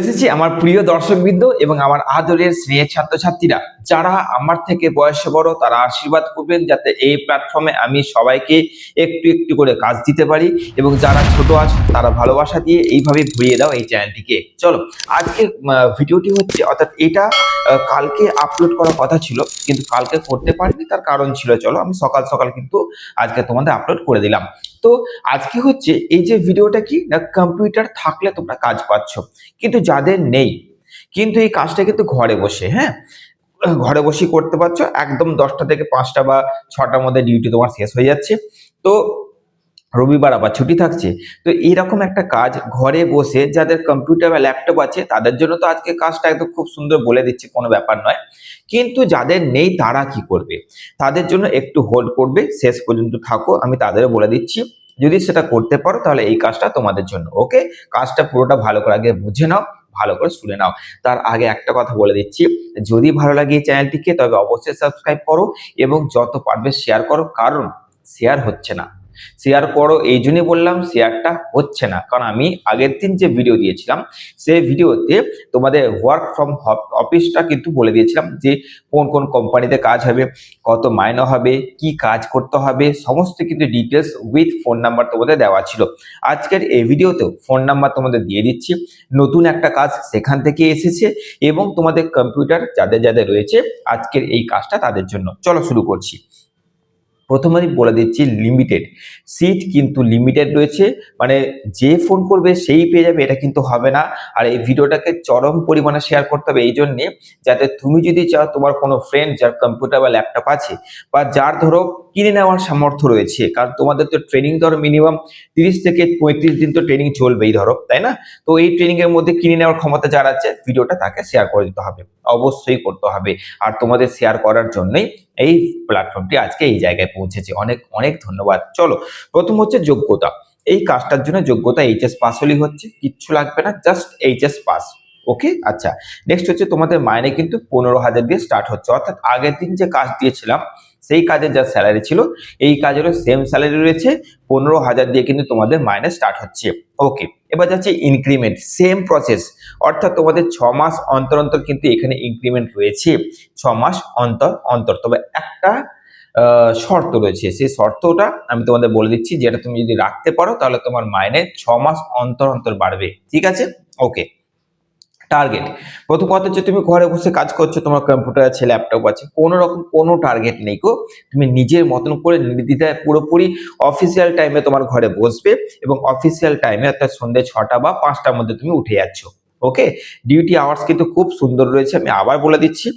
এসেছি আমার প্রিয় দর্শকবৃন্দ এবং আমার আদরের স্নেহের ছাত্রছাত্রীরা, যারা আমার থেকে বয়সে বড়, তারা আশীর্বাদ করবেন যাতে এই প্ল্যাটফর্মে আমি সবাইকে একটু একটু করে কাজ দিতে পারি এবং যারা ছোট আছে, তারা ভালোবাসা দিয়ে এইভাবে ভরিয়ে দাও এই চ্যানেলটিকে। চলো আজকে ভিডিওটি হচ্ছে, অর্থাৎ এটা কালকে আপলোড করার কথা ছিল, কিন্তু কালকে করতে পারিনি, তার কারণ ছিল, চলো আমি সকাল সকাল কিন্তু আজকে তোমাদের আপলোড করে দিলাম। তো আজকে হচ্ছে, এই যে ভিডিওটা কি, না কম্পিউটার থাকলে তোমরা কাজ পাচ্ছ, কিন্তু যাদের নেই। কিন্তু এই কাজটা কিন্তু ঘরে বসে হ্যাঁ? ঘরে বসে করতে পারছ, একদম দশটা থেকে পাঁচটা বা ছটার মধ্যে ডিউটি তোমার শেষ হয়ে যাচ্ছে। তো রবিবার আবার ছুটি থাকছে। তো এইরকম একটা কাজ ঘরে বসে যাদের কম্পিউটার বা ল্যাপটপ আছে, তাদের জন্য তো আজকে কাজটা একদম খুব সুন্দর বলে দিচ্ছে, কোনো ব্যাপার নয়। কিন্তু যাদের নেই, তারা কি করবে? তাদের জন্য একটু হোল্ড করবে, শেষ পর্যন্ত থাকো, আমি তাদেরও বলে দিচ্ছি। যদি সেটা করতে পারো, তাহলে এই কাজটা তোমাদের জন্য ওকে কাজটা পুরোটা ভালো করে আগে বুঝে নাও। ভালো করে শুনে নাও। তার আগে একটা কথা বলে দিচ্ছি, যদি ভালো লাগে এই চ্যানেলটিকে, তবে অবশ্যই সাবস্ক্রাইব করো এবং যত পারবে শেয়ার করো, কারণ শেয়ার হচ্ছে না। শেয়ার করো, এই জন্যই বললাম শেয়ারটা হচ্ছে না। কারণ আমি আগের দিন যে ভিডিও দিয়েছিলাম সেই ভিডিওতে তোমাদের ওয়ার্ক ফ্রম অফিসটা কিন্তু বলে দিয়েছিলাম যে কোন কোন কোম্পানিতে কাজ হবে, কত মাইনে হবে, কি কাজ করতে হবে, সমস্ত কিন্তু ডিটেলস উইথ ফোন নাম্বার তোমাদের দেওয়া ছিল। আজকের এই ভিডিওতেও ফোন নাম্বার তোমাদের দিয়ে দিচ্ছি। নতুন একটা কাজ সেখান থেকে এসেছে এবং তোমাদের কম্পিউটার যাদের যাদের রয়েছে, আজকের এই কাজটা তাদের জন্য। চলো শুরু করছি। প্রথমেই বলে দিচ্ছি লিমিটেড সিট কিন্তু লিমিটেড রয়েছে মানে যে ফোন করবে সেই পেয়ে যাবে, এটা কিন্তু হবে না। আর এই ভিডিওটাকে চরম পরিমাণে শেয়ার করতে হবে এই জন্যে যাতে তুমি যদি চাও তোমার কোনো ফ্রেন্ড যার কম্পিউটার বা ল্যাপটপ আছে বা যার ধরো কিনে নেওয়ার সামর্থ্য রয়েছে, কারণ তোমাদের তো ট্রেনিং ধরো মিনিমাম তিরিশ থেকে পঁয়ত্রিশ দিন তো ট্রেনিং চলবেই ধরো, তাই না? তো এই ট্রেনিং এর মধ্যে কিনে নেওয়ার ক্ষমতা যার আছে, ভিডিওটা তাকে শেয়ার করে দিতে হবে। অবশ্যই করতে হবে। আর তোমাদের শেয়ার করার জন্যই এই প্ল্যাটফর্মটি আজকে এই জায়গায় পৌঁছেছে। অনেক অনেক ধন্যবাদ। চলো, প্রথম হচ্ছে যোগ্যতা। এই কাজটার জন্য যোগ্যতা এইচএস পাস হলেই হচ্ছে, কিচ্ছু লাগবে না জাস্ট এইচএস পাস ওকে আচ্ছা নেক্সট হচ্ছে তোমাদের মাইনে কিন্তু পনেরো হাজার দিয়ে স্টার্ট হচ্ছে। অর্থাৎ আগের দিন যে কাজ দিয়েছিলাম সেই কাজের যা স্যালারি ছিল, এই কাজেরও সেম স্যালারি রয়েছে, পনেরো হাজার দিয়ে কিন্তু তোমাদের মাইনে স্টার্ট হচ্ছে। ওকে এবার যাচ্ছে ইনক্রিমেন্ট সেম প্রসেস অর্থাৎ তোমাদের ছ মাস অন্তর অন্তর কিন্তু এখানে ইনক্রিমেন্ট রয়েছে। ছ মাস অন্তর অন্তর, তবে একটা শর্ত রয়েছে। সেই শর্তটা আমি তোমাদের বলে দিচ্ছি, যেটা তুমি যদি রাখতে পারো, তাহলে তোমার মাইনে ছ মাস অন্তর অন্তর বাড়বে। ঠিক আছে? ওকে টার্গেট প্রথম কথা হচ্ছে তুমি ঘরে বসে কাজ করছ, তোমার কম্পিউটার আছে ল্যাপটপ আছে, কোনো রকম কোনো টার্গেট নেই গো। তুমি নিজের মতন করে নির্দ্বিধায় পুরোপুরি অফিসিয়াল টাইমে তোমার ঘরে বসবে এবং অফিসিয়াল টাইমে অর্থাৎ সন্ধ্যে ছটা বা পাঁচটার মধ্যে তুমি উঠে যাচ্ছ ওকে ডিউটি আওয়ার্স কিন্তু খুব সুন্দর রয়েছে, আমি আবার বলে দিচ্ছি।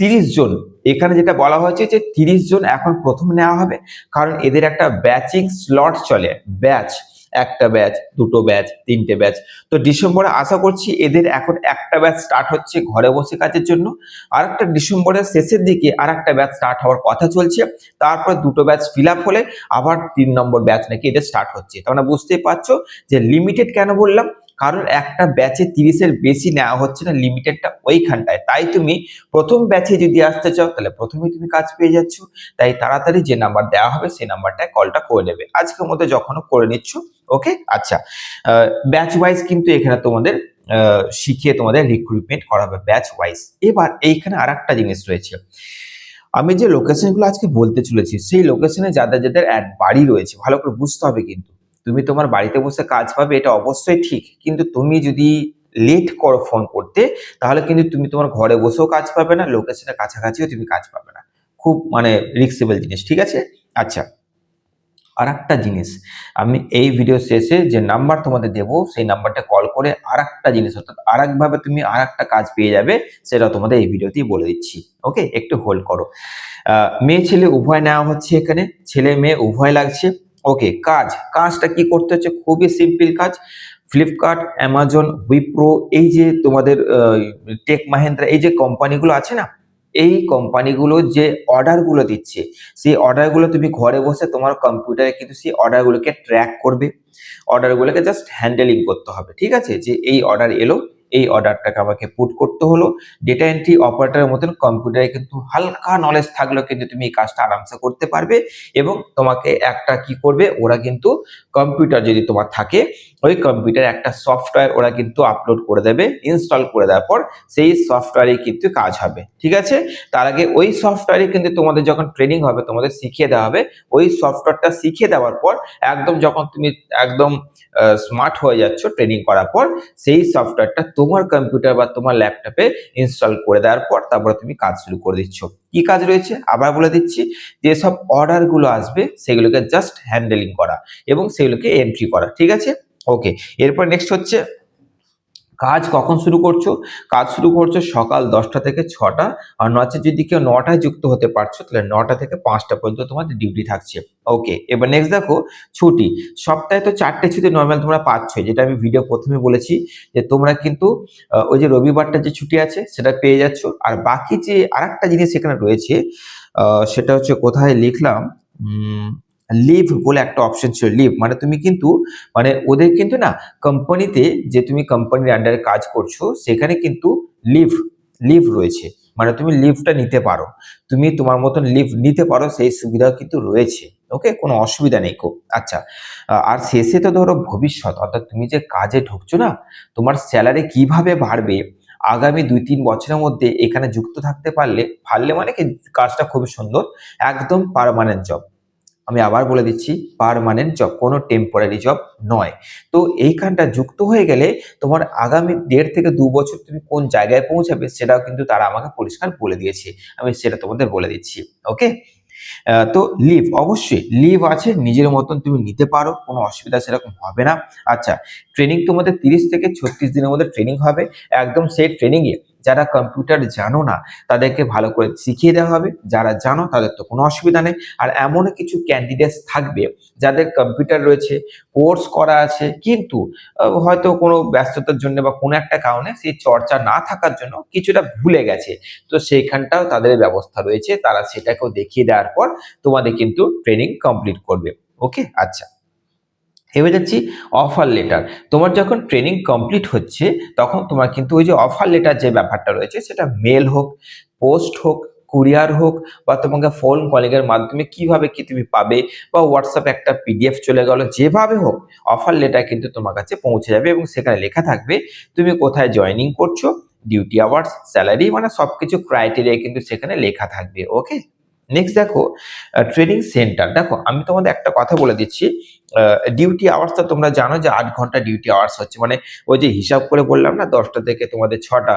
তিরিশ জন, এখানে যেটা বলা হয়েছে যে তিরিশ জন এখন প্রথম নেওয়া হবে, কারণ এদের একটা ব্যাচিং স্লট চলে ব্যাচ একটা ব্যাচ দুটো ব্যাচ তিনটে ব্যাচ তো ডিসেম্বরে আশা করছি এদের এখন একটা ব্যাচ স্টার্ট হচ্ছে ঘরে বসে কাজের জন্য। আর একটা ডিসেম্বরের শেষের দিকে আর একটা ব্যাচ স্টার্ট হওয়ার কথা চলছে। তারপর দুটো ব্যাচ ফিল আপ হলে আবার তিন নম্বর ব্যাচ নাকি এদের স্টার্ট হচ্ছে। তার মানে বুঝতেই পারছ যে লিমিটেড কেন বললাম? কারণ একটা ব্যাচে তিরিশের বেশি নেওয়া হচ্ছে না লিমিটেডটা ওইখানটায়। তাই তুমি প্রথম ব্যাচে যদি আসতে চাও, তাহলে প্রথমেই তুমি কাজ পেয়ে যাচ্ছ। তাই তাড়াতাড়ি যে নাম্বার দেওয়া হবে, সেই নাম্বারটায় কলটা করে নেবে। আজকের মধ্যে যখনও করে নিচ্ছ ওকে আচ্ছা। ব্যাচ ওয়াইজ কিন্তু এখানে তোমাদের শিখিয়ে তোমাদের রিক্রুটমেন্ট করা হবে ব্যাচ ওয়াইজ এবার এইখানে আর একটা জিনিস রয়েছে। আমি যে লোকেশনগুলো আজকে বলতে চলেছি, সেই লোকেশনে যাদের যাদের অ্যাড বাড়ি রয়েছে, ভালো করে বুঝতে হবে কিন্তু। তুমি তোমার বাড়িতে বসে কাজ পাবে, এটা অবশ্যই ঠিক। কিন্তু তুমি যদি লেট করো ফোন করতে, তাহলে কিন্তু তুমি তোমার ঘরে বসেও কাজ পাবে না লোকেশনের কাছাকাছিও তুমি কাজ পাবে না। খুব মানে রিক্সেবল জিনিস, ঠিক আছে? আচ্ছা আর একটা জিনিস। আমি এই ভিডিও শেষে যে নাম্বার তোমাদের দেবো, সেই নাম্বারটা কল করে আর একটা জিনিস, অর্থাৎ আর একভাবে তুমি আর একটা কাজ পেয়ে যাবে, সেটা তোমাদের এই ভিডিওতেই বলে দিচ্ছি। ওকে একটু হোল্ড করো। মেয়ে ছেলে উভয় নেওয়া হচ্ছে এখানে। ছেলে মেয়ে উভয় লাগছে। ওকে, কাজ। কাজটা কি করতে হচ্ছে? খুবই সিম্পল কাজ। ফ্লিপকার্ট অ্যামাজন উইপ্রো এই যে তোমাদের টেক মাহেন্দ্রা এই যে কোম্পানিগুলো আছে না, এই কোম্পানিগুলো যে অর্ডারগুলো দিচ্ছে, সেই অর্ডারগুলো তুমি ঘরে বসে তোমার কম্পিউটারে কিন্তু সেই অর্ডারগুলোকে ট্র্যাক করবে। অর্ডারগুলোকে জাস্ট হ্যান্ডেলিং করতে হবে, ঠিক আছে? যে এই অর্ডার এলো এই অর্ডারটাকে আমাকে পুট করতে হলো। ডেটা এন্ট্রি অপারেটরের মতন কম্পিউটারে কিন্তু হালকা নলেজ থাকলেও কিন্তু তুমি এই কাজটা আরামসে করতে পারবে এবং তোমাকে একটা কি করবে, ওরা কিন্তু কম্পিউটার যদি তোমার থাকে, ওই কম্পিউটার একটা সফটওয়্যার ওরা কিন্তু আপলোড করে দেবে ইনস্টল করে দেওয়ার পর সেই সফটওয়্যারে কিন্তু কাজ হবে, ঠিক আছে? তার আগে ওই সফটওয়্যারে কিন্তু তোমাদের যখন ট্রেনিং হবে, তোমাদের শিখিয়ে দেওয়া হবে, ওই সফটওয়্যারটা শিখিয়ে দেওয়ার পর একদম যখন তুমি একদম স্মার্ট হয়ে যাচ্ছ ট্রেনিং করার পর, সেই সফটওয়্যারটা তোমার কম্পিউটার বা তোমার ল্যাপটপে ইনস্টল করে দেওয়ার পর তারপরে তুমি কাজ শুরু করে দিচ্ছ। কি কাজ রয়েছে? আবার বলে দিচ্ছি যে যেসব অর্ডারগুলো আসবে, সেগুলোকে জাস্ট হ্যান্ডেলিং করা এবং সেগুলোকে এন্ট্রি করা, ঠিক আছে? ওকে এরপর নেক্সট হচ্ছে কাজ কখন শুরু করছ? কাজ শুরু করছ সকাল দশটা থেকে ছটা, আর নচে যদি কেউ নটায় যুক্ত হতে পারছ, তাহলে নটা থেকে পাঁচটা পর্যন্ত তোমাদের ডিউটি থাকছে। ওকে, এবার নেক্সট দেখো, ছুটি। সপ্তাহে তো চারটে ছুটি নর্মাল তোমরা পাচ্ছ। যেটা আমি ভিডিও প্রথমে বলেছি, যে তোমরা কিন্তু ওই যে রবিবারটা যে ছুটি আছে, সেটা পেয়ে যাচ্ছ। আর বাকি যে আরেকটা জিনিস এখানে রয়েছে সেটা হচ্ছে কোথায় লিখলাম লিভ বলে একটা অপশন ছিল লিভ মানে তুমি কিন্তু মানে ওদের কিন্তু না কোম্পানিতে যে তুমি কোম্পানির আন্ডারে কাজ করছ, সেখানে কিন্তু লিভ লিভ রয়েছে। মানে তুমি লিভটা নিতে পারো। তুমি তোমার মতন লিভ নিতে পারো, সেই সুবিধাও কিন্তু রয়েছে। ওকে কোনো অসুবিধা নেই খুব। আচ্ছা আর শেষে তো ধরো ভবিষ্যৎ, অর্থাৎ তুমি যে কাজে ঢুকছো না, তোমার স্যালারি কীভাবে বাড়বে? আগামী দুই তিন বছরের মধ্যে এখানে যুক্ত থাকতে পারলে পারলে মানে কি, কাজটা খুবই সুন্দর, একদম পার্মানেন্ট জব আমি আবার বলে দিচ্ছি পার্মানেন্ট জব কোনো টেম্পোরারি জব নয়। তো এইখানটা যুক্ত হয়ে গেলে তোমার আগামী দেড় থেকে দু বছর তুমি কোন জায়গায় পৌঁছাবে সেটাও কিন্তু তারা আমাকে পরিষ্কার বলে দিয়েছে। আমি সেটা তোমাদের বলে দিচ্ছি ওকে তো লিভ অবশ্যই লিভ আছে, নিজের মতন তুমি নিতে পারো, কোনো অসুবিধা সেরকম হবে না। আচ্ছা ট্রেনিং তোমাদের তিরিশ থেকে ছত্রিশ দিনের মধ্যে ট্রেনিং হবে। একদম সেই ট্রেনিংয়ে যারা কম্পিউটার জানো না, তাদেরকে ভালো করে শিখিয়ে দেওয়া হবে। যারা জানো, তাদের তো কোনো অসুবিধা নেই। আর এমন কিছু ক্যান্ডিডেটস থাকবে, যাদের কম্পিউটার রয়েছে কোর্স করা আছে, কিন্তু হয়তো কোনো ব্যস্ততার জন্য বা কোনো একটা কারণে সেই চর্চা না থাকার জন্য কিছুটা ভুলে গেছে। তো সেইখানটাও তাদের ব্যবস্থা রয়েছে। তারা সেটাকেও দেখিয়ে দেওয়ার পর তোমাদের কিন্তু ট্রেনিং কমপ্লিট করবে। ওকে আচ্ছা। এবার যাচ্ছি অফার লেটার তোমার যখন ট্রেনিং কমপ্লিট হচ্ছে, তখন তোমার কিন্তু ওই যে অফার লেটার যে ব্যাপারটা রয়েছে, সেটা মেল হোক পোস্ট হোক কুরিয়ার হোক, বা তোমাকে ফোন কলিংয়ের মাধ্যমে কীভাবে কি তুমি পাবে, বা হোয়াটসঅ্যাপে একটা পিডিএফ চলে গেল, যেভাবে হোক অফার লেটার কিন্তু তোমার কাছে পৌঁছে যাবে এবং সেখানে লেখা থাকবে, তুমি কোথায় জয়েনিং করছ ডিউটি আওয়ার্স স্যালারি মানে সবকিছু ক্রাইটেরিয়া কিন্তু সেখানে লেখা থাকবে ওকে নেক্সট দেখো ট্রেনিং সেন্টার দেখো, আমি তোমাদের একটা কথা বলে দিচ্ছি। ডিউটি আওয়ার্সটা তোমরা জানো যে আট ঘণ্টা ডিউটি আওয়ার্স হচ্ছে। মানে ওই যে হিসাব করে বললাম না, দশটা থেকে তোমাদের ছটা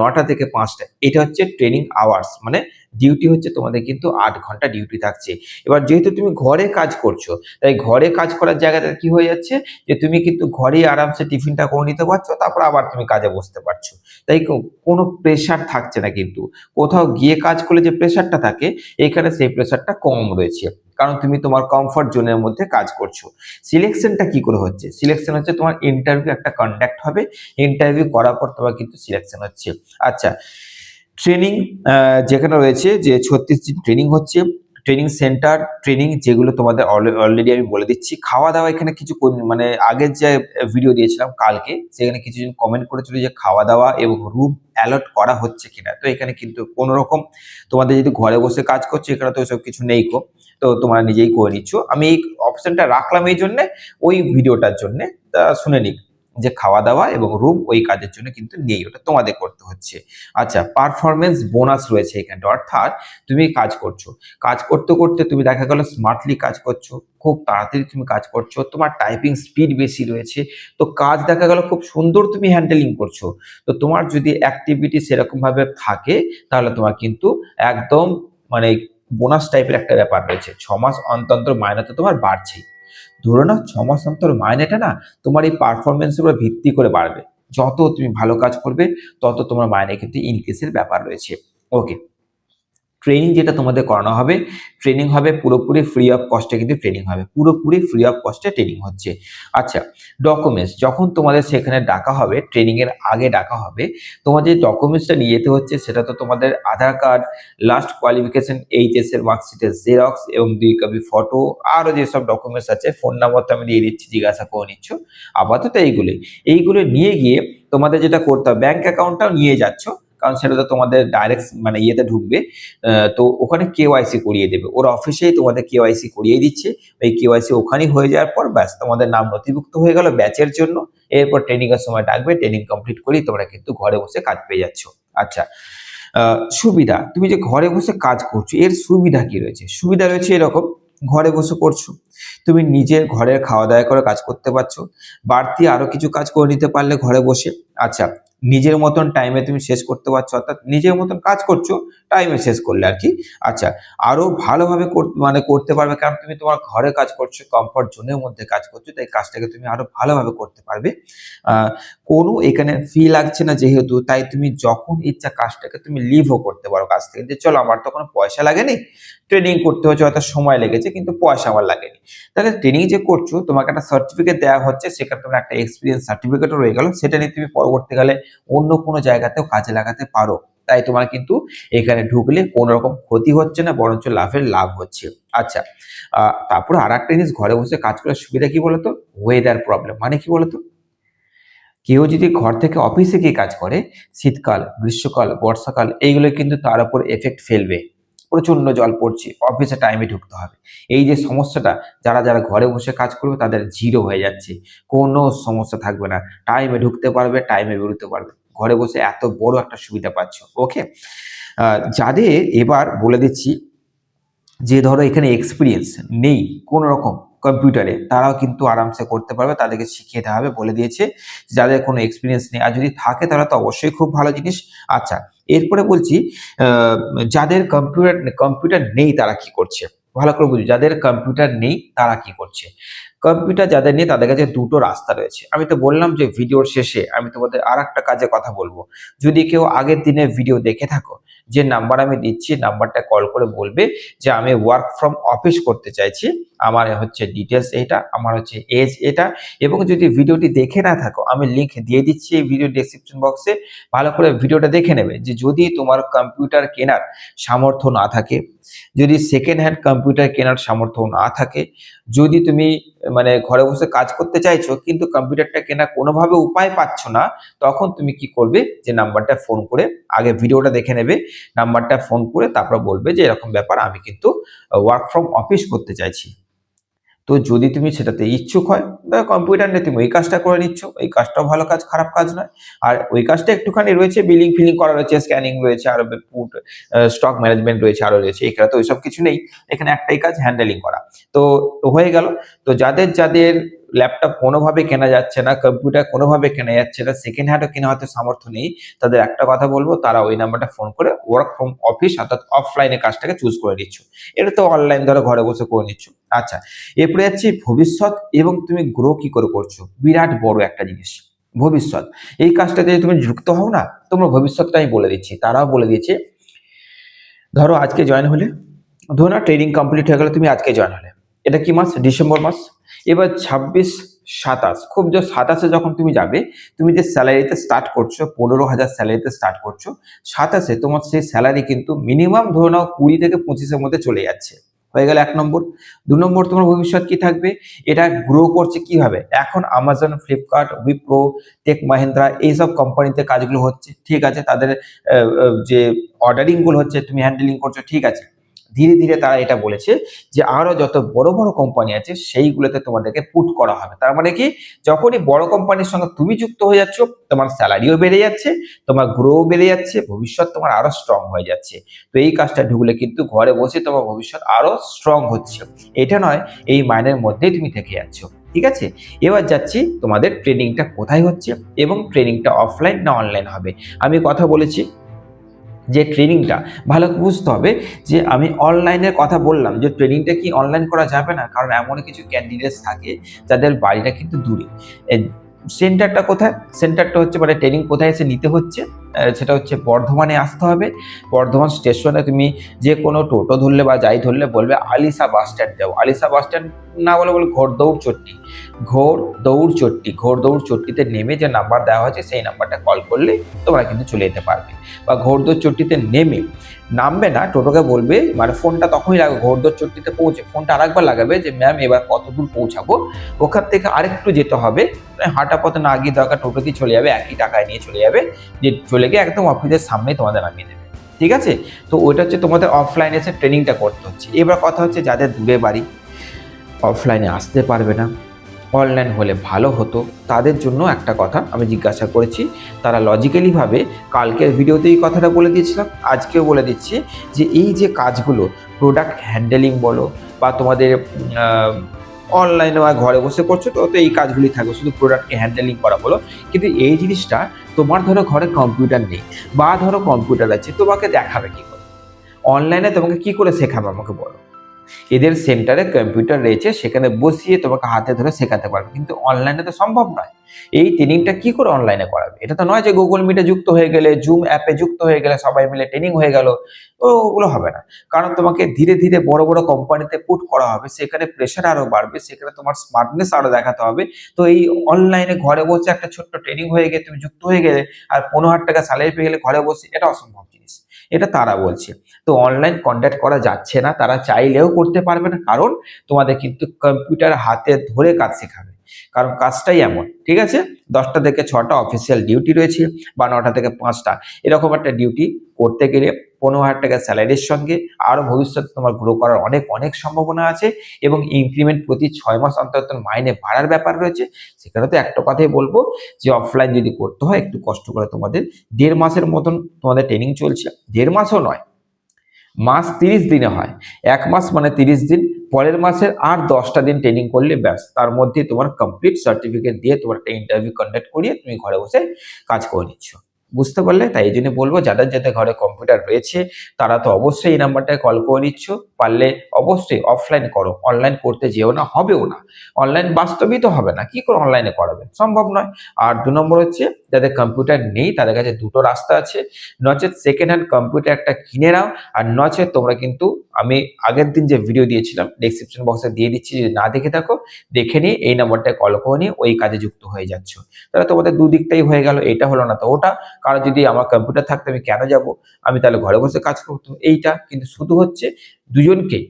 নটা থেকে পাঁচটা। এটা হচ্ছে ট্রেনিং আওয়ার্স মানে ডিউটি হচ্ছে তোমাদের কিন্তু আট ঘণ্টা ডিউটি থাকছে। এবার যেহেতু তুমি ঘরে কাজ করছ, তাই ঘরে কাজ করার জায়গাটা কি হয়ে যাচ্ছে? যে তুমি কিন্তু ঘরেই আরামসে টিফিনটা করে নিতে পারছ, তারপর আবার তুমি কাজে বসতে পারছ। তাই কোনো প্রেশার থাকছে না কিন্তু। কোথাও গিয়ে কাজ করলে যে প্রেশারটা থাকে এখানে সেই প্রেশারটা কম রয়েছে। কারণ তুমি তোমার কমফর্ট জোনের মধ্যে কাজ করছ। সিলেকশনটা কি করে হচ্ছে? সিলেকশন হচ্ছে তোমার ইন্টারভিউ একটা কন্ডাক্ট হবে। ইন্টারভিউ করার পর তোমার কিন্তু সিলেকশন হচ্ছে। আচ্ছা ট্রেনিং যেখানে রয়েছে যে ছত্রিশ দিন ট্রেনিং হচ্ছে, ট্রেনিং সেন্টার, ট্রেনিং যেগুলো তোমাদের অলরেডি আমি বলে দিচ্ছি। খাওয়া দাওয়া এখানে কিছু মানে আগের যে ভিডিও দিয়েছিলাম কালকে, সেখানে কিছু জন কমেন্ট করেছিল যে খাওয়া দাওয়া এবং রুম অ্যালট করা হচ্ছে কিনা। তো এখানে কিন্তু কোনো রকম তোমাদের যদি ঘরে বসে কাজ করছ, এখানে তো সব কিছু নেই কো তো তোমরা নিজেই করে নিচ্ছ। আমি এই অপশনটা রাখলাম এই জন্যে, ওই ভিডিওটার জন্যে, তা শুনে নিক। যে খাওয়া দাওয়া এবং রুম ওই কাজের জন্য কিন্তু নেই, ওটা তোমাদের করতে হচ্ছে। আচ্ছা পারফরমেন্স বোনাস রয়েছে এখানটা অর্থাৎ তুমি কাজ করছ। কাজ করতে করতে তুমি দেখা গেল স্মার্টলি কাজ করছ, খুব তাড়াতাড়ি তুমি কাজ করছ, তোমার টাইপিং স্পিড বেশি রয়েছে, তো কাজ দেখা গেল খুব সুন্দর তুমি হ্যান্ডেলিং করছ। তো তোমার যদি অ্যাক্টিভিটি সেরকমভাবে থাকে, তাহলে তোমার কিন্তু একদম মানে বোনাস টাইপের একটা ব্যাপার রয়েছে। ছ মাস অন্তর তো তোমার বাড়ছেই। ধরো না ছ মাস অন্তর মাইনেটা না তোমার এই পারফরমেন্সের উপর ভিত্তি করে বাড়বে। যত তুমি ভালো কাজ করবে, তত তোমার মাইনে ক্ষেত্রে ইনক্রিজের ব্যাপার রয়েছে। ওকে ট্রেনিং যেটা তোমাদের করানো হবে ট্রেনিং হবে পুরোপুরি ফ্রি অফ কস্টে কিন্তু ট্রেনিং হবে, পুরোপুরি ফ্রি অফ কস্টে ট্রেনিং হচ্ছে। আচ্ছা ডকুমেন্টস যখন তোমাদের সেখানে ডাকা হবে ট্রেনিং এর আগে ডাকা হবে, তোমার যে ডকুমেন্টসটা নিয়ে যেতে হচ্ছে, সেটা তো তোমাদের Aadhaar card last qualification HS এর মার্কশিটের জেরক্স এবং দুই কপি ফটো আরও যেসব ডকুমেন্টস আছে ফোন নাম্বার তো আমি দিয়ে দিচ্ছি, জিজ্ঞাসা করে নিচ্ছ, আপাতত এইগুলোই। এইগুলো নিয়ে গিয়ে তোমাদের যেটা করতে হবে ব্যাংক অ্যাকাউন্টটাও নিয়ে যাচ্ছ কারণ সেটা তো তোমাদের ডাইরেক্ট মানে ইয়েতে ঢুকবে। তো ওখানে কেওয়াইসি করিয়ে দেবে। ওর অফিসেই তোমাদের কেওয়াইসি করিয়ে দিচ্ছে। ওই কেওয়াইসি ওখানেই হয়ে যাওয়ার পর ব্যাস, তোমাদের নাম নথিভুক্ত হয়ে গেল ব্যাচের জন্য। এরপর ট্রেনিং এর সময় ডাকবে ট্রেনিং কমপ্লিট করেই তোমরা কিন্তু ঘরে বসে কাজ পেয়ে যাচ্ছ। আচ্ছা সুবিধা, তুমি যে ঘরে বসে কাজ করছ, এর সুবিধা কি রয়েছে? সুবিধা রয়েছে এরকম, ঘরে বসে করছ তুমি নিজের ঘরের খাওয়া দাওয়া করে কাজ করতে পারছ, বাড়তি আরও কিছু কাজ করে নিতে পারলে ঘরে বসে। আচ্ছা নিজের মতন টাইমে তুমি শেষ করতে পারছ, অর্থাৎ নিজের মতন কাজ করছ টাইমে শেষ করলে আর কি। আচ্ছা আরও ভালোভাবে মানে করতে পারবে, কারণ তুমি তোমার ঘরে কাজ করছ কমফর্ট জোনের মধ্যে কাজ করছ, তাই কাজটাকে তুমি আরও ভালোভাবে করতে পারবে। কোনো এখানে ফি লাগছে না যেহেতু, তাই তুমি যখন ইচ্ছা কাজটাকে তুমি লিভও করতে পারো কাজ থেকে। যে চলো, আমার তো কোনো পয়সা লাগেনি ট্রেনিং করতে হচ্ছে, হয়তো সময় লেগেছে, কিন্তু পয়সা আমার লাগেনি। তাহলে ট্রেনিং যে করছ, তোমাকে একটা সার্টিফিকেট দেওয়া হচ্ছে, সেখানে তোমার একটা এক্সপিরিয়েন্স সার্টিফিকেটও রয়ে গেল, সেটা নিয়ে তুমি পরবর্তীকালে অন্য কোনো জায়গাতেও কাজে লাগাতে পারো। তাই তোমার কিন্তু এখানে ঢুকলে কোনো রকম ক্ষতি হচ্ছে না, বরঞ্চ লাভের লাভ হচ্ছে। আচ্ছা তারপর আর একটা জিনিস, ঘরে বসে কাজ করার সুবিধা কি বলতো? ওয়েদার প্রবলেম মানে কি বলতো? কেউ যদি ঘর থেকে অফিসে গিয়ে কাজ করে, শীতকাল, গ্রীষ্মকাল, বর্ষাকাল, এইগুলো কিন্তু তার উপর এফেক্ট ফেলবে। প্রচণ্ড জল পড়ছে অফিসে টাইমে ঢুকতে হবে। এই যে সমস্যাটা, যারা যারা ঘরে বসে কাজ করবে তাদের জিরো হয়ে যাচ্ছে। কোনো সমস্যা থাকবে না। টাইমে ঢুকতে পারবে টাইমে বেরোতে পারবে। ঘরে বসে এত বড় একটা সুবিধা পাচ্ছ। ওকে যাদের এবার বলে দিচ্ছি যে ধরো এখানে এক্সপিরিয়েন্স নেই কোনো রকম কম্পিউটারে তারাও কিন্তু আরামসে করতে পারবে, তাদেরকে শিখিয়ে দেওয়া হবে। বলে দিয়েছে, যাদের কোনো এক্সপিরিয়েন্স নেই, আর যদি থাকে তারা তো অবশ্যই খুব ভালো জিনিস। আচ্ছা এরপরে বলছি যাদের কম্পিউটার কম্পিউটার নেই তারা কি করছে? ভালো করে বুঝি, যাদের কম্পিউটার নেই তারা কি করছে? কম্পিউটার যাদের নেই, তাদের কাছে দুটো রাস্তা রয়েছে। আমি তো বললাম যে ভিডিওর শেষে আমি তোমাদের আর একটা কাজে কথা বলব। যদি কেউ আগের দিনের ভিডিও দেখে থাকো, যে নাম্বার আমি দিচ্ছি, নাম্বারটা কল করে বলবে যে আমি ওয়ার্ক ফ্রম অফিস করতে চাইছি। আমার হচ্ছে ডিটেলস এটা, আমার হচ্ছে এজ এটা এবং যদি ভিডিওটি দেখে না থাকো, আমি লিঙ্ক দিয়ে দিচ্ছি এই ভিডিও ডেসক্রিপশন বক্সে ভালো করে ভিডিওটা দেখে নেবে যে যদি তোমার কম্পিউটার কেনার সামর্থ্য না থাকে, যদি সেকেন্ড হ্যান্ড কম্পিউটার কেনার সামর্থ্য না থাকে, যদি তুমি মানে ঘরে বসে কাজ করতে চাইছো, কিন্তু কম্পিউটারটা কেনা কোনোভাবে উপায় পাচ্ছ না, তখন তুমি কি করবে? যে নাম্বারটা ফোন করে আগে ভিডিওটা দেখে নেবে, নাম্বারটা ফোন করে তারপর বলবে যে এরকম ব্যাপার, আমি কিন্তু ওয়ার্ক ফ্রম অফিস করতে চাইছি। তো যদি তুমি সেটাতে ইচ্ছুক হয় কম্পিউটার নিয়ে তুমি ওই কাজটা করে নিচ্ছ ওই কাজটাও ভালো কাজ, খারাপ কাজ নয়। আর ওই কাজটা একটুখানি রয়েছে বিলিং ফিলিং করা রয়েছে স্ক্যানিং রয়েছে, আরও পুট স্টক ম্যানেজমেন্ট রয়েছে, আরও রয়েছে এখানে তো ওইসব কিছু নেই। এখানে একটাই কাজ হ্যান্ডেলিং করা। তো হয়ে গেল। তো যাদের যাদের ল্যাপটপ কোনোভাবে কেনা যাচ্ছে না কম্পিউটার কোনোভাবে কেনা যাচ্ছে না সেকেন্ড হ্যান্ডও কেনা হয়তো সামর্থ্য নেই। তাদের একটা কথা বলব, তারা ওই নাম্বারটা ফোন করে ওয়ার্ক ফ্রম অফিস অর্থাৎ অফলাইনে কাজটাকে চুজ করে নিচ্ছ। এটা তো অনলাইন ধরো ঘরে বসে করে নিচ্ছ। আচ্ছা এরপরে যাচ্ছি ভবিষ্যৎ এবং তুমি গ্রো কি করে করছ? বিরাট বড় একটা জিনিস, ভবিষ্যৎ। এই কাজটাতে যদি তুমি যুক্ত হও না, তোমার ভবিষ্যৎটা আমি বলে দিচ্ছি। তারাও বলে দিয়েছে, ধরো আজকে জয়েন হলে, ধরো না ট্রেনিং কমপ্লিট হয়ে গেলে, তুমি আজকে জয়েন হলে। এটা কি মাস? ডিসেম্বর মাস। এবার ছাব্বিশ সাতাশ। খুব যে সাতাশে যখন তুমি যাবে, তুমি যে স্যালারিতে স্টার্ট করছ, পনেরো হাজার স্যালারিতে স্টার্ট করছ, সাতাশে তোমার সেই স্যালারি কিন্তু মিনিমাম ধরে নাও কুড়ি থেকে পঁচিশের মধ্যে চলে যাচ্ছে। হয়ে গেল এক নম্বর। দু নম্বর তোমার ভবিষ্যৎ কি থাকবে? এটা গ্রো করছে কীভাবে? এখন Amazon Flipkart Wipro Tech Mahindra এইসব কোম্পানিতে কাজগুলো হচ্ছে। ঠিক আছে, তাদের যে অর্ডারিংগুলো হচ্ছে, তুমি হ্যান্ডেলিং করছ, ঠিক আছে। ধীরে ধীরে তারা এটা বলেছে যে আরও যত বড় বড় কোম্পানি আছে সেইগুলোতে তোমাদেরকে পুট করা হবে। তার মানে কি? যখনই বড় কোম্পানির সঙ্গে তুমি যুক্ত হয়ে যাচ্ছ, তোমার স্যালারিও বেড়ে যাচ্ছে, তোমার গ্রো বেড়ে যাচ্ছে, ভবিষ্যৎ তোমার আরও স্ট্রং হয়ে যাচ্ছে। তো এই কাজটা ঢুকলে কিন্তু ঘরে বসে তোমার ভবিষ্যৎ আরও স্ট্রং হচ্ছে। এটা নয়, এই মাইনের মধ্যেই তুমি থেকে যাচ্ছ। ঠিক আছে? এবার যাচ্ছি তোমাদের ট্রেনিংটা কোথায় হচ্ছে এবং ট্রেনিংটা অফলাইন না অনলাইন হবে। আমি কথা বলেছি যে ট্রেনিংটা, ভালো বুঝতে হবে যে আমি অনলাইনের কথা বললাম যে ট্রেনিংটা কি অনলাইন করা যাবে না? কারণ এমন কিছু ক্যান্ডিডেটস থাকে যাদের বাড়িটা কিন্তু দূরে। সেন্টারটা কোথায়? সেন্টারটা হচ্ছে মানে ট্রেনিং কোথায় এসে নিতে হচ্ছে? সেটা হচ্ছে বর্ধমানে আসতে হবে। বর্ধমান স্টেশনে তুমি যে কোনো টোটো ধরলে বা যাই ধরলে বলবে আলিসা বাস স্ট্যান্ড যাও। আলিসা বাস স্ট্যান্ড না বলে বলে ঘোড় দৌড় চট্টি ঘোড় দৌড় চট্টি ঘোড় দৌড় চট্টিতে নেমে যে নাম্বার দেওয়া হয়েছে সেই নাম্বারটা কল করলে তোমরা কিন্তু চলে যেতে পারবে। বা ঘোড়দৌড় চট্টিতে নেমে নামবে না, টোটোকে বলবে মানে ফোনটা তখনই লাগবে ঘোড়দৌড় চট্টিতে পৌঁছে, ফোনটা আরেকবার লাগাবে যে, ম্যাম, এবার কত দূর পৌঁছাবো? ওখান থেকে আরেকটু যেতে হবে। হাঁটা পথে না গিয়ে দরকার টোটোতেই চলে যাবে, একই টাকায় নিয়ে চলে যাবে, যে চলে গিয়ে একদম অফিসের সামনেই তোমাদের নামিয়ে দেবে। ঠিক আছে? তো ওইটা হচ্ছে তোমাদের অফলাইনে এসে ট্রেনিংটা করতে হচ্ছে। এবার কথা হচ্ছে যাদের দূরে বাড়ি অফলাইনে আসতে পারবে না। অনলাইন হলে ভালো হতো। তাদের জন্য একটা কথা আমি জিজ্ঞাসা করেছি। তারা লজিক্যালিভাবে কালকের ভিডিওতেই কথাটা বলে দিয়েছিলাম। আজকেও বলে দিচ্ছি যে, এই যে কাজগুলো প্রোডাক্ট হ্যান্ডেলিং বলো বা তোমাদের অনলাইনে বা ঘরে বসে করছ, তো তো এই কাজগুলি থাকবে, শুধু প্রোডাক্টকে হ্যান্ডেলিং করা বলো কিন্তু এই জিনিসটা তোমার ধরো ঘরে কম্পিউটার নেই, বা ধরো কম্পিউটার আছে, তোমাকে দেখাবে কী করে? অনলাইনে তোমাকে কী করে শেখাবে আমাকে বলো? এদের সেন্টারে কম্পিউটার রয়েছে, সেখানে বসিয়ে তোমাকে হাতে ধরে শেখাতে পারবে। কিন্তু অনলাইনে তো সম্ভব নয়। এই ট্রেনিংটা কি করে অনলাইনে করাবে? এটা তো নয় যে গুগল মিটে যুক্ত হয়ে গেলে জুম অ্যাপে যুক্ত হয়ে গেলে সবাই মিলে ট্রেনিং হয়ে গেল ওগুলো হবে না। কারণ তোমাকে ধীরে ধীরে বড় বড় কোম্পানিতে পুট করা হবে, সেখানে প্রেশার আরও বাড়বে, সেখানে তোমার স্মার্টনেস আরও দেখাতে হবে। তো এই অনলাইনে ঘরে বসে একটা ছোট্ট ট্রেনিং হয়ে গিয়ে তুমি যুক্ত হয়ে গেলে, আর পনেরো হাজার টাকা স্যালারি পেয়ে গেলে ঘরে বসে, এটা অসম্ভব। এটা তারা বলছে। তো অনলাইন কন্ট্যাক্ট করা যাচ্ছে না, তারা চাইলেও করতে পারবে না, কারণ তোমাদের কিন্তু কম্পিউটার হাতে ধরে কাজ শেখাবে। কারণ কাজটাই এমন, ঠিক আছে? দশটা থেকে ছটা অফিসিয়াল ডিউটি রয়েছে বা নটা থেকে পাঁচটা, এরকম একটা ডিউটি করতে গেলে পনেরো হাজার টাকা স্যালারির সঙ্গে আরও ভবিষ্যতে তোমার গ্রো করার অনেক অনেক সম্ভাবনা আছে এবং ইনক্রিমেন্ট প্রতি ছয় মাস অন্তর মাইনে বাড়ার ব্যাপার রয়েছে। সেখানে তো একটা কথাই বলব যে অফলাইন যদি করতে হয়, একটু কষ্ট করে তোমাদের দেড় মাসের মতন তোমাদের ট্রেনিং চলছে। দেড় মাসও নয়, মাস তিরিশ দিনে হয়। এক মাস মানে তিরিশ দিন, পরের মাসের আর দশটা দিন ট্রেনিং করলে ব্যাস, তার মধ্যে তোমার কমপ্লিট সার্টিফিকেট দিয়ে তোমার একটা ইন্টারভিউ কন্ডাক্ট করিয়ে তুমি ঘরে বসে কাজ করে নিচ্ছ। বুঝতে পারলে, তাই এই জন্য বলব, যাদের যাদের ঘরে কম্পিউটার রয়েছে, তারা তো অবশ্যই এই নাম্বারটায় কল করে নিচ্ছ। পারলে অবশ্যই অফলাইন করো। অনলাইন করতে যেও না, হবেও না। অনলাইন বাস্তবই তো হবে না। কি করে অনলাইনে করাবে সম্ভব নয়। আর দু নম্বর হচ্ছে যাদের কম্পিউটার নেই, তাদের কাছে দুটো রাস্তা আছে। নচেত সেকেন্ড হ্যান্ড কম্পিউটার একটা কিনে নাও, আর নচেত তোমরা কিন্তু, আমি আগের দিন যে ভিডিও দিয়েছিলাম ডেসক্রিপশন বক্সে দিয়ে দিচ্ছি, যদি না দেখে থাকো, দেখে নিয়ে এই নাম্বারটায় কল করে নিয়ে ওই কাজে যুক্ত হয়ে যাচ্ছ। তাহলে তোমাদের দুদিকটাই হয়ে গেল, এটা হলো না তো ওটা। কারণ যদি আমার কম্পিউটার থাকতে, আমি কেন যাব? আমি তাহলে ঘরে বসে কাজ করতো এইটা কিন্তু শুধু হচ্ছে দুজনকেই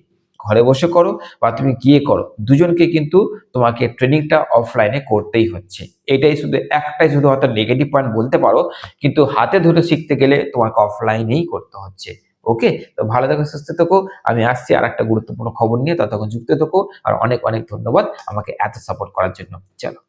ঘরে বসে করো বা তুমি গিয়ে করো। দুজনকে কিন্তু তোমাকে ট্রেনিংটা অফলাইনে করতেই হচ্ছে। এটাই শুধু একটাই শুধু হয়তো নেগেটিভ পয়েন্ট বলতে পারো, কিন্তু হাতে ধরে শিখতে গেলে তোমাকে অফলাইনেই করতে হচ্ছে। ওকে তো ভালো থাকো, সুস্থ থেকো। আমি আসছি আর একটা গুরুত্বপূর্ণ খবর নিয়ে। ততক্ষণ যুক্ত থেকো। আর অনেক অনেক ধন্যবাদ আমাকে এত সাপোর্ট করার জন্য। চলো।